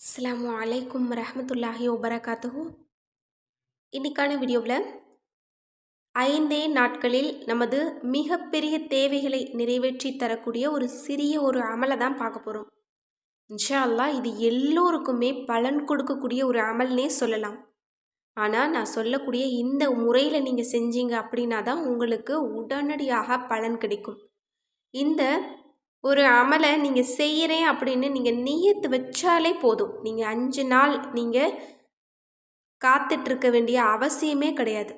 அஸ்லாம் அலைக்கும் ரஹமத்துல்லாஹி வபரகாத்துஹு. இன்னைக்கான வீடியோவில் ஐந்தே நாட்களில் நமது மிகப்பெரிய தேவைகளை நிறைவேற்றி தரக்கூடிய ஒரு சிறிய ஒரு அமலை தான் பார்க்க போகிறோம் இன்ஷா இது எல்லோருக்குமே பலன் கொடுக்கக்கூடிய ஒரு அமல்னே சொல்லலாம். ஆனால் நான் சொல்லக்கூடிய இந்த முறையில் நீங்கள் செஞ்சீங்க அப்படின்னா தான் உங்களுக்கு உடனடியாக பலன் கிடைக்கும். இந்த ஒரு அமலை நீங்கள் செய்கிறேன் அப்படின்னு நீங்கள் நீயத்து வச்சாலே போதும். நீங்கள் அஞ்சு நாள் நீங்கள் காத்துட்ருக்க வேண்டிய அவசியமே கிடையாது.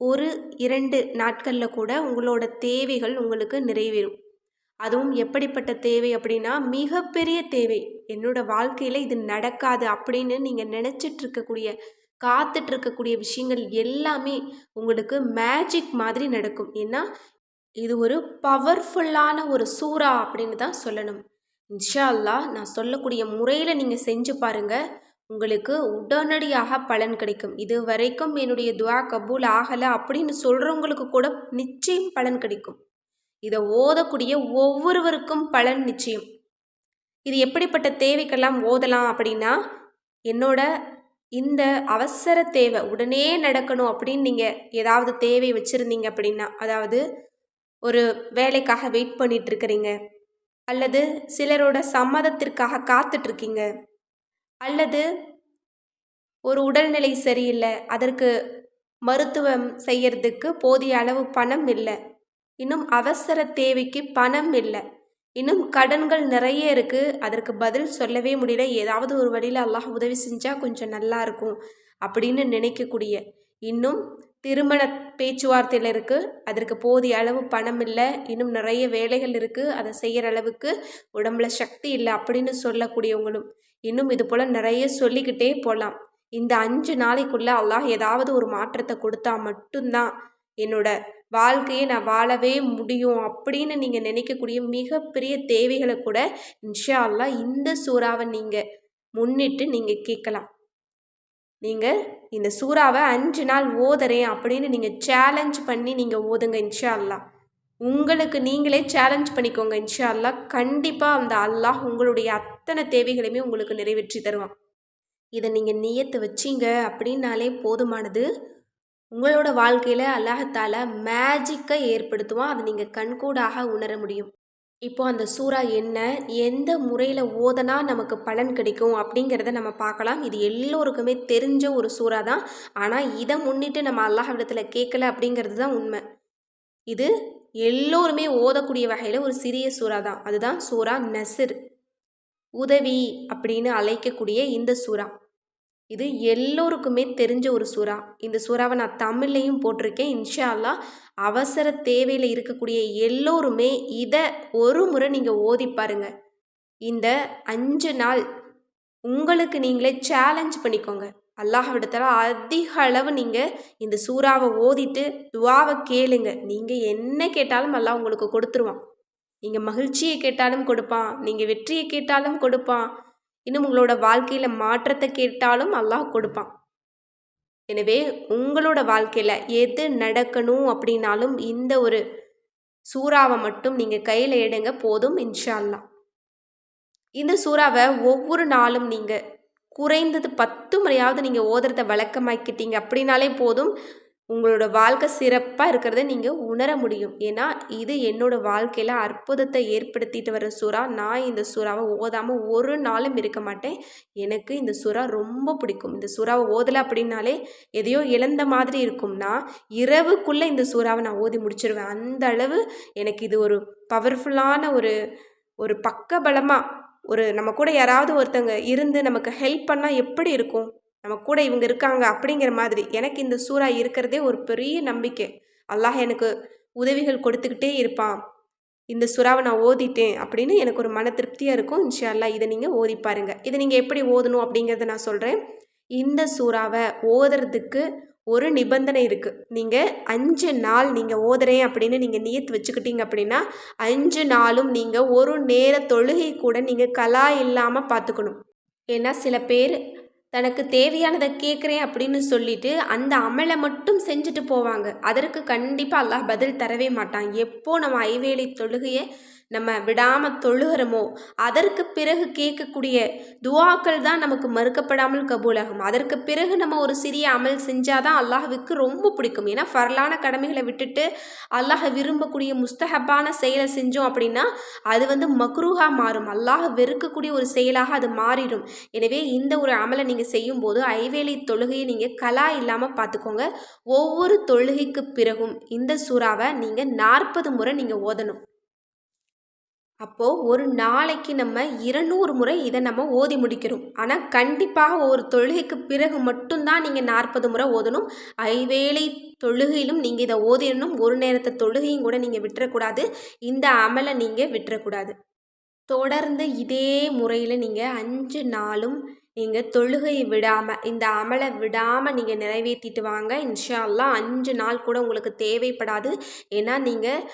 ஒரு இரண்டு நாட்களில் கூட உங்களோட தேவைகள் உங்களுக்கு நிறைவேறும். அதுவும் எப்படிப்பட்ட தேவை அப்படின்னா மிகப்பெரிய தேவை. என்னோட வாழ்க்கையில் இது நடக்காது அப்படின்னு நீங்கள் நினச்சிட்ருக்கக்கூடிய காத்துட்ருக்கக்கூடிய விஷயங்கள் எல்லாமே உங்களுக்கு மேஜிக் மாதிரி நடக்கும். ஏன்னா இது ஒரு பவர்ஃபுல்லான ஒரு சூறா அப்படின்னு தான் சொல்லணும். இன்ஷா அல்லாஹ் நான் சொல்லக்கூடிய முறையில் நீங்கள் செஞ்சு பாருங்கள் உங்களுக்கு உடனடியாக பலன் கிடைக்கும். இது வரைக்கும் என்னுடைய துவா கபூல் ஆகலை அப்படின்னு சொல்கிறவங்களுக்கு கூட நிச்சயம் பலன் கிடைக்கும். இதை ஓதக்கூடிய ஒவ்வொருவருக்கும் பலன் நிச்சயம். இது எப்படிப்பட்ட தேவைக்கெல்லாம் ஓதலாம் அப்படின்னா என்னோட இந்த அவசர தேவை உடனே நடக்கணும் அப்படின்னு நீங்கள் ஏதாவது தேவை வச்சுருந்தீங்க அப்படின்னா அதாவது ஒரு வேலைக்காக வெயிட் பண்ணிகிட்ருக்கிறீங்க அல்லது சிலரோட சம்மதத்திற்காக காத்துட்ருக்கீங்க அல்லது ஒரு உடல்நிலை சரியில்லை அதற்கு மருத்துவம் செய்யறதுக்கு போதிய அளவு பணம் இல்லை. இன்னும் அவசர தேவைக்கு பணம் இல்லை. இன்னும் கடன்கள் நிறைய இருக்குது அதற்கு பதில் சொல்லவே முடியல. ஏதாவது ஒரு வழியில் அல்லாஹ் உதவி செஞ்சால் கொஞ்சம் நல்லா இருக்கும். அப்படின்னு நினைக்கக்கூடிய இன்னும் திருமண பேச்சுவார்த்தையில் இருக்குது அதற்கு போதிய அளவு பணம் இல்லை. இன்னும் நிறைய வேலைகள் இருக்குது அதை செய்கிற அளவுக்கு உடம்புல சக்தி இல்லை அப்படின்னு சொல்லக்கூடியவங்களும் இன்னும் இது போல் நிறைய சொல்லிக்கிட்டே போகலாம் இந்த அஞ்சு நாளைக்குள்ளே அல்லாஹ் ஏதாவது ஒரு மாற்றத்தை கொடுத்தா மட்டும்தான் என்னோட வாழ்க்கையை நான் வாழவே முடியும் அப்படின்னு நீங்கள் நினைக்கக்கூடிய மிகப்பெரிய தேவைகளை கூட இன்ஷா அல்லா இந்த சூறாவை நீங்கள் முன்னிட்டு நீங்கள் கேட்கலாம். நீங்கள் இந்த சூறாவை அஞ்சு நாள் ஓதுறேன் அப்படின்னு நீங்கள் சேலஞ்ச் பண்ணி நீங்கள் ஓதுங்க இன்ஷா அல்லாஹ் உங்களுக்கு நீங்களே சேலஞ்ச் பண்ணிக்கோங்க இன்ஷா அல்லா கண்டிப்பாக அந்த அல்லாஹ் உங்களுடைய அத்தனை தேவைகளையுமே உங்களுக்கு நிறைவேற்றி தருவான். இதை நீங்கள் நியத்து வச்சிங்க அப்படின்னாலே போதுமானது. உங்களோட வாழ்க்கையில் அல்லாஹத்தால் மேஜிக்கை ஏற்படுத்துவான். அதை நீங்கள் கண்கூடாக உணர முடியும். இப்போ அந்த சூறா என்ன எந்த முறையில் ஓதனா நமக்கு பலன் கிடைக்கும் அப்படிங்கிறத நம்ம பார்க்கலாம். இது எல்லோருக்குமே தெரிஞ்ச ஒரு சூறா தான். ஆனால் இதை முன்னிட்டு நம்ம அல்லாஹிடத்தில் கேட்கல அப்படிங்கிறது தான் உண்மை. இது எல்லோருமே ஓதக்கூடிய வகையில் ஒரு சிறிய சூறா தான். அதுதான் சூறா நசிர் உதவி அப்படின்னு அழைக்கக்கூடிய இந்த சூறா. இது எல்லோருக்குமே தெரிஞ்ச ஒரு சுறா. இந்த சுறாவை நான் தமிழ்லையும் போட்டிருக்கேன். இன்ஷா அல்லா அவசர தேவையில் இருக்கக்கூடிய எல்லோருமே இதை ஒரு முறை நீங்கள் ஓதி பாருங்க. இந்த அஞ்சு நாள் உங்களுக்கு நீங்களே சேலஞ்ச் பண்ணிக்கோங்க. அல்லாஹ்விடத்தில் அதிக அளவு நீங்கள் இந்த சூறாவை ஓதிட்டு துவாவை கேளுங்க. நீங்கள் என்ன கேட்டாலும் அல்லாஹ் உங்களுக்கு கொடுத்துருவான். நீங்கள் மகிழ்ச்சியை கேட்டாலும் கொடுப்பான். நீங்கள் வெற்றியை கேட்டாலும் கொடுப்பான். இன்னும் உங்களோட வாழ்க்கையில் மாற்றத்தை கேட்டாலும் அல்லாஹ் கொடுப்பான். எனவே உங்களோட வாழ்க்கையில் எது நடக்கணும் அப்படின்னாலும் இந்த ஒரு சூறாவை மட்டும் நீங்கள் கையில் எடுங்க போதும் இன்ஷால்லா இந்த சூறாவை ஒவ்வொரு நாளும் நீங்கள் குறைந்தது பத்து முறையாவது நீங்கள் ஓதுறத வழக்கமாக்கிட்டீங்க அப்படின்னாலே போதும். உங்களோட வாழ்க்கை சிறப்பாக இருக்கிறத நீங்கள் உணர முடியும். ஏன்னா இது என்னோடய வாழ்க்கையில் அற்புதத்தை ஏற்படுத்திட்டு வர சுறா. நான் இந்த சுறாவை ஓதாமல் ஒரு நாளும் இருக்க மாட்டேன். எனக்கு இந்த சுறா ரொம்ப பிடிக்கும். இந்த சுறாவை ஓதலை அப்படின்னாலே எதையோ இழந்த மாதிரி இருக்கும்னா இரவுக்குள்ளே இந்த சுறாவை நான் ஓதி முடிச்சிருவேன். அந்த அளவு எனக்கு இது ஒரு பவர்ஃபுல்லான ஒரு ஒரு பக்கபலமாக ஒரு நம்ம கூட யாராவது ஒருத்தங்க இருந்து நமக்கு ஹெல்ப் பண்ணால் எப்படி இருக்கும்? நம்ம கூட இவங்க இருக்காங்க அப்படிங்கிற மாதிரி. எனக்கு இந்த சூறா இருக்கிறதே ஒரு பெரிய நம்பிக்கை. அல்லாஹ் எனக்கு உதவிகள் கொடுத்துக்கிட்டே இருப்பான். இந்த சுறாவை நான் ஓதிட்டேன் அப்படின்னு எனக்கு ஒரு மன திருப்தியாக இருக்கும். இன்ஷா அல்லா இதை நீங்கள் ஓதி பாருங்கள் இதை நீங்கள் எப்படி ஓதணும் அப்படிங்கிறத நான் சொல்கிறேன் இந்த சூறாவை ஓதுறதுக்கு ஒரு நிபந்தனை இருக்குது நீங்கள் அஞ்சு நாள் நீங்கள் ஓதுறேன் அப்படின்னு நீங்கள் நியத்து வச்சுக்கிட்டீங்க அப்படின்னா அஞ்சு நாளும் நீங்கள் ஒரு நேர தொழுகை கூட நீங்கள் கலா இல்லாமல் பார்த்துக்கணும். ஏன்னா சில பேர் தனக்கு தேவையானதை கேட்குறேன் அப்படின்னு சொல்லிட்டு அந்த அமலை மட்டும் செஞ்சுட்டு போவாங்க. அதற்கு கண்டிப்பாக அல்லாஹ் பதில் தரவே மாட்டான். எப்போ நம்ம ஐவேளை தொழுகையை நம்ம விடாமல் தொழுகிறோமோ அதற்கு பிறகு கேட்கக்கூடிய துவாக்கள் தான் நமக்கு மறுக்கப்படாமல் கபூலாகும். அதற்கு பிறகு நம்ம ஒரு சிறிய அமல் செஞ்சால் தான் அல்லாஹுக்கு ரொம்ப பிடிக்கும். ஏன்னா ஃபரலான கடமைகளை விட்டுட்டு அல்லாஹ் விரும்பக்கூடிய முஸ்தஹப்பான செயலை செஞ்சோம் அப்படின்னா அது வந்து மக்ரூஹா மாறும். அல்லாஹ் வெறுக்கக்கூடிய ஒரு செயலாக அது மாறிடும். எனவே இந்த ஒரு அமலை நீங்கள் செய்யும்போது ஐவேலி தொழுகையை நீங்கள் கலா இல்லாமல் பார்த்துக்கோங்க. ஒவ்வொரு தொழுகைக்கு பிறகும் இந்த சூறாவை நீங்கள் நாற்பது முறை நீங்கள் ஓதணும். அப்போது ஒரு நாளைக்கு நம்ம இருநூறு முறை இதை நம்ம ஓதி முடிக்கிறோம். ஆனால் கண்டிப்பாக ஒரு தொழுகைக்கு பிறகு மட்டும்தான் நீங்கள் நாற்பது முறை ஓதணும். ஐவேளை தொழுகையிலும் நீங்கள் இதை ஓதிடணும். ஒரு நேரத்தை தொழுகையும் கூட நீங்கள் விட்டுறக்கூடாது. இந்த அமலை நீங்கள் விட்டுறக்கூடாது. தொடர்ந்து இதே முறையில் நீங்கள் அஞ்சு நாளும் நீங்கள் தொழுகையை விடாமல் இந்த அமலை விடாமல் நீங்கள் நிறைவேற்றிட்டு வாங்க. இன்ஷா அல்லா அஞ்சு நாள் கூட உங்களுக்கு தேவைப்படாது. ஏன்னா நீங்கள்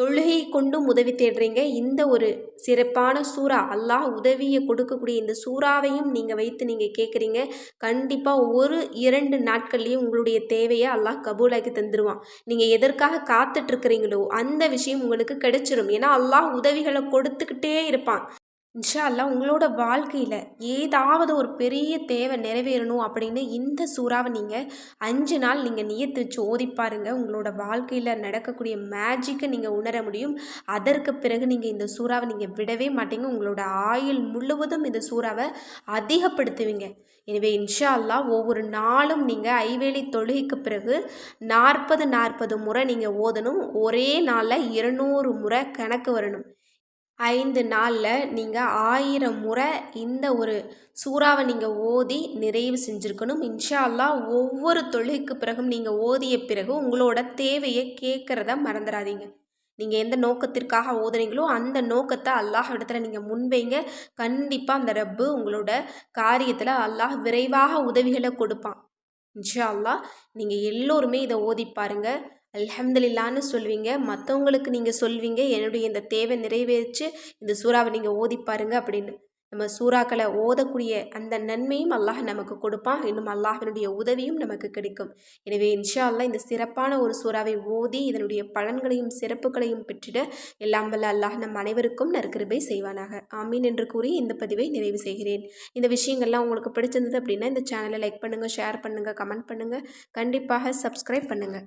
தொழுகை கொண்டும் உதவி தேடுறீங்க. இந்த ஒரு சிறப்பான சூறா அல்லாஹ் உதவியை கொடுக்கக்கூடிய இந்த சூறாவையும் நீங்கள் வைத்து நீங்கள் கேட்குறீங்க கண்டிப்பாக ஒரு இரண்டு நாட்கள்லேயும் உங்களுடைய தேவையை அல்லாஹ் கபூலாக்கி தந்துடுவான் நீங்கள் எதற்காக காத்துட்ருக்கிறீங்களோ அந்த விஷயம் உங்களுக்கு கிடைச்சிரும். ஏன்னா அல்லாஹ் உதவிகளை கொடுத்துக்கிட்டே இருப்பான். இன்ஷா அல்லா உங்களோட வாழ்க்கையில் ஏதாவது ஒரு பெரிய தேவை நிறைவேறணும் அப்படின்னு இந்த சூறாவை நீங்கள் அஞ்சு நாள் நீங்கள் நியத்து வச்சு ஓதி பாருங்கள் உங்களோட வாழ்க்கையில் நடக்கக்கூடிய மேஜிக்கை நீங்கள் உணர முடியும். அதற்கு பிறகு நீங்கள் இந்த சூறாவை நீங்கள் விடவே மாட்டீங்க. உங்களோட ஆயுள் முழுவதும் இந்த சூறாவை அதிகப்படுத்துவீங்க. எனவே இன்ஷா அல்லா ஒவ்வொரு நாளும் நீங்கள் ஐவேளை தொழுகைக்கு பிறகு நாற்பது நாற்பது முறை நீங்கள் ஓதணும். ஒரே நாளில் இருநூறு முறை கணக்கு வரணும். ஐந்து நாளில் நீங்கள் ஆயிரம் முறை இந்த ஒரு சூறாவை நீங்கள் ஓதி நிறைவு செஞ்சுருக்கணும். இன்ஷா அல்லா ஒவ்வொரு தொழுகைக்கு பிறகும் நீங்கள் ஓதிய பிறகு உங்களோட தேவையை கேட்குறத மறந்துடாதீங்க நீங்கள் எந்த நோக்கத்திற்காக ஓதுறீங்களோ அந்த நோக்கத்தை அல்லாஹ் இடத்துல நீங்கள் முன்வைங்க. கண்டிப்பாக அந்த ரப்பு உங்களோட காரியத்தில் அல்லாஹ் விரைவாக உதவிகளை கொடுப்பான். இன்ஷா அல்லா நீங்கள் எல்லோருமே இதை ஓதி பாருங்கள் அல்ஹம்துலில்லான்னு சொல்வீங்க. மற்றவங்களுக்கு நீங்கள் சொல்வீங்க. என்னுடைய இந்த தேவை நிறைவேறிச்சு. இந்த சூறாவை நீங்கள் ஓதி பாருங்க அப்படின்னு. நம்ம சூறாக்களை ஓதக்கூடிய அந்த நன்மையும் அல்லாஹ் நமக்கு கொடுப்பான். இன்னும் அல்லாஹினுடைய உதவியும் நமக்கு கிடைக்கும். எனவே இன்ஷா அல்லா இந்த சிறப்பான ஒரு சூறாவை ஓதி இதனுடைய பலன்களையும் சிறப்புகளையும் பெற்றிட எல்லாம் வல்ல அல்லாஹ் நம் அனைவருக்கும் நற்கிருபை செய்வானாக. ஆமீன் என்று கூறி இந்த பதிவை நிறைவு செய்கிறேன். இந்த விஷயங்கள்லாம் உங்களுக்கு பிடிச்சிருந்தது அப்படின்னா இந்த சேனலை லைக் பண்ணுங்கள் ஷேர் பண்ணுங்கள் கமெண்ட் பண்ணுங்கள் கண்டிப்பாக சப்ஸ்கிரைப் பண்ணுங்கள்